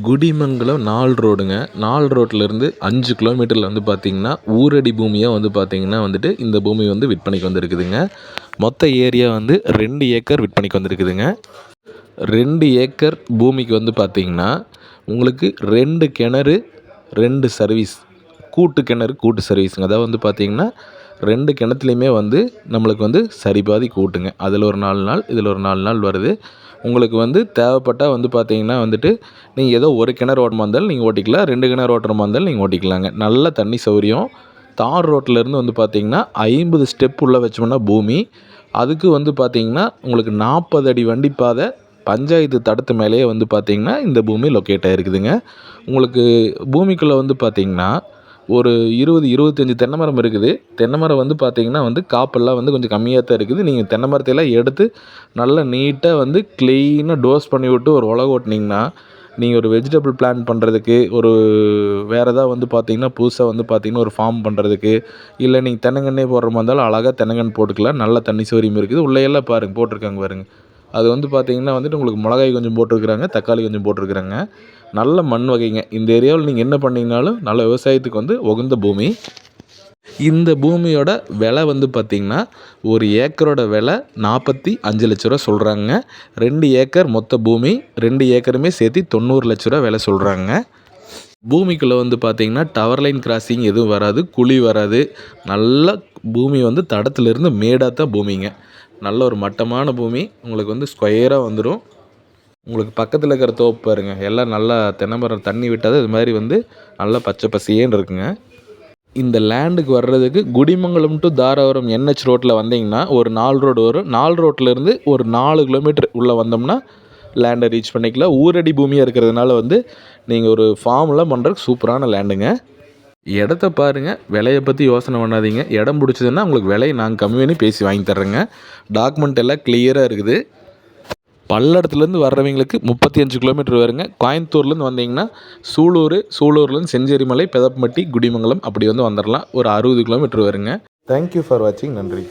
குடிமங்கலம் நாலு ரோடுங்க. நாலு ரோட்லேருந்து அஞ்சு கிலோமீட்டரில் வந்து பார்த்தீங்கன்னா ஊரடி பூமியாக வந்து பார்த்திங்கன்னா வந்துட்டு இந்த பூமி வந்து விற்பனைக்கு வந்திருக்குதுங்க. மொத்த ஏரியா வந்து ரெண்டு ஏக்கர் விற்பனைக்கு வந்திருக்குதுங்க. ரெண்டு ஏக்கர் பூமிக்கு வந்து பார்த்தீங்கன்னா உங்களுக்கு ரெண்டு கிணறு ரெண்டு சர்வீஸ் கூட்டு கிணறு கூட்டு சர்வீஸுங்க அதாவது வந்து பார்த்திங்கன்னா ரெண்டு கிணத்துலையுமே வந்து நம்மளுக்கு வந்து சரி பாதி கூட்டுங்க. அதில் ஒரு நாலு நாள் இதில் ஒரு நாலு நாள் வருது. உங்களுக்கு வந்து தேவைப்பட்டால் வந்து பார்த்தீங்கன்னா வந்துட்டு நீங்கள் ஏதோ ஒரு கிணறு ஓட்டமாக இருந்தாலும் நீங்கள் ஓட்டிக்கலாம். ரெண்டு கிணறு ஓட்டுறமா இருந்தாலும் நீங்கள் ஓட்டிக்கலாங்க. நல்ல தண்ணி சௌகரியம் தார் ரோட்டிலேருந்து வந்து பார்த்தீங்கன்னா ஐம்பது ஸ்டெப் உள்ளே வச்சோம்னா பூமி. அதுக்கு வந்து பார்த்தீங்கன்னா உங்களுக்கு நாற்பது அடி வண்டி பாதை பஞ்சாயத்து தடத்து மேலேயே வந்து பார்த்தீங்கன்னா இந்த பூமி லொக்கேட் ஆகிருக்குதுங்க உங்களுக்கு பூமிக்குள்ளே வந்து பார்த்தீங்கன்னா ஒரு இருபது இருபத்தஞ்சி தென்னை மரம் இருக்குது. தென்னை மரம் வந்து பார்த்தீங்கன்னா வந்து காப்பெல்லாம் வந்து கொஞ்சம் கம்மியாக தான் இருக்குது. நீங்கள் தென்னை மரத்தையெல்லாம் எடுத்து நல்லா நீட்டாக வந்து க்ளீனாக டோஸ் பண்ணி விட்டு ஒரு உலக ஓட்டினீங்கன்னா நீங்கள் ஒரு வெஜிடபிள் பிளான் பண்ணுறதுக்கு ஒரு வேறு ஏதாவது வந்து பார்த்தீங்கன்னா புதுசாக வந்து பார்த்தீங்கன்னா ஒரு ஃபார்ம் பண்ணுறதுக்கு இல்லை நீங்கள் தென்னங்கன்றே போடுற மாதிரி இருந்தாலும் அழகாக தென்னங்கன்று போட்டுக்கலாம். நல்ல தண்ணி சௌரியம் இருக்குது. உள்ளே எல்லாம் பாருங்கள் போட்டிருக்காங்க பாருங்கள் அது வந்து பார்த்தீங்கன்னா வந்துட்டு உங்களுக்கு மிளகாய் கொஞ்சம் போட்டிருக்குறாங்க தக்காளி கொஞ்சம் போட்டிருக்குறாங்க. நல்ல மண் வகைங்க. இந்த ஏரியாவில் நீங்கள் என்ன பண்ணிங்கனாலும் நல்ல விவசாயத்துக்கு வந்து உகந்த பூமி. இந்த பூமியோட விலை வந்து பார்த்திங்கன்னா ஒரு ஏக்கரோட விலை நாற்பத்தி அஞ்சு லட்ச ரூபா சொல்கிறாங்க ரெண்டு ஏக்கர் மொத்த பூமி ரெண்டு ஏக்கருமே சேர்த்து தொண்ணூறு லட்ச ரூபா விலை சொல்கிறாங்க பூமிக்குள்ளே வந்து பார்த்திங்கன்னா டவர் லைன் கிராசிங் எதுவும் வராது குழி வராது. நல்லா பூமி வந்து தடத்துலேருந்து மேடாக தான் பூமிங்க. நல்ல ஒரு மட்டமான பூமி. உங்களுக்கு வந்து ஸ்கொயராக வந்துடும் உங்களுக்கு பக்கத்தில் இருக்கிற தோப்பு பாருங்க. எல்லாம் நல்லா தென்னை மரம் தண்ணி விட்டால் இது மாதிரி வந்து நல்லா பச்சை பசியேன்னு இருக்குங்க. இந்த லேண்டுக்கு வர்றதுக்கு குடிமங்கலம் டு தாராபுரம் என்ஹெச் ரோட்டில் வந்தீங்கன்னா ஒரு நாலு ரோடு வரும். நாலு ரோட்டிலேருந்து ஒரு நாலு கிலோமீட்டர் உள்ளே வந்தோம்னா லேண்டை ரீச் பண்ணிக்கலாம். ஊரடி பூமியாக இருக்கிறதுனால வந்து நீங்கள் ஒரு ஃபார்ம்லாம் பண்ணுறதுக்கு சூப்பரான லேண்டுங்க இடத்த பாருங்கள் விலையை பற்றி யோசனை பண்ணாதீங்க. இடம் பிடிச்சதுன்னா உங்களுக்கு விலையை நாங்கள் கம்மி பண்ணி பேசி வாங்கி தர்றேங்க. டாக்குமெண்ட் எல்லாம் கிளியராக இருக்குது. பல்லடத்துலேருந்து வர்றவங்களுக்கு முப்பத்தி அஞ்சு கிலோமீட்டர் வருங்க. கோயம்புத்தூர்லேருந்து வந்தீங்கன்னா சூலூர் சூலூர்லேருந்து செஞ்சேரிமலை பெதப்பட்டி குடிமங்கலம் அப்படி வந்து வந்துடலாம் ஒரு அறுபது கிலோமீட்டர் வருங்க. தேங்க்யூ ஃபார் வாட்சிங் நன்றி.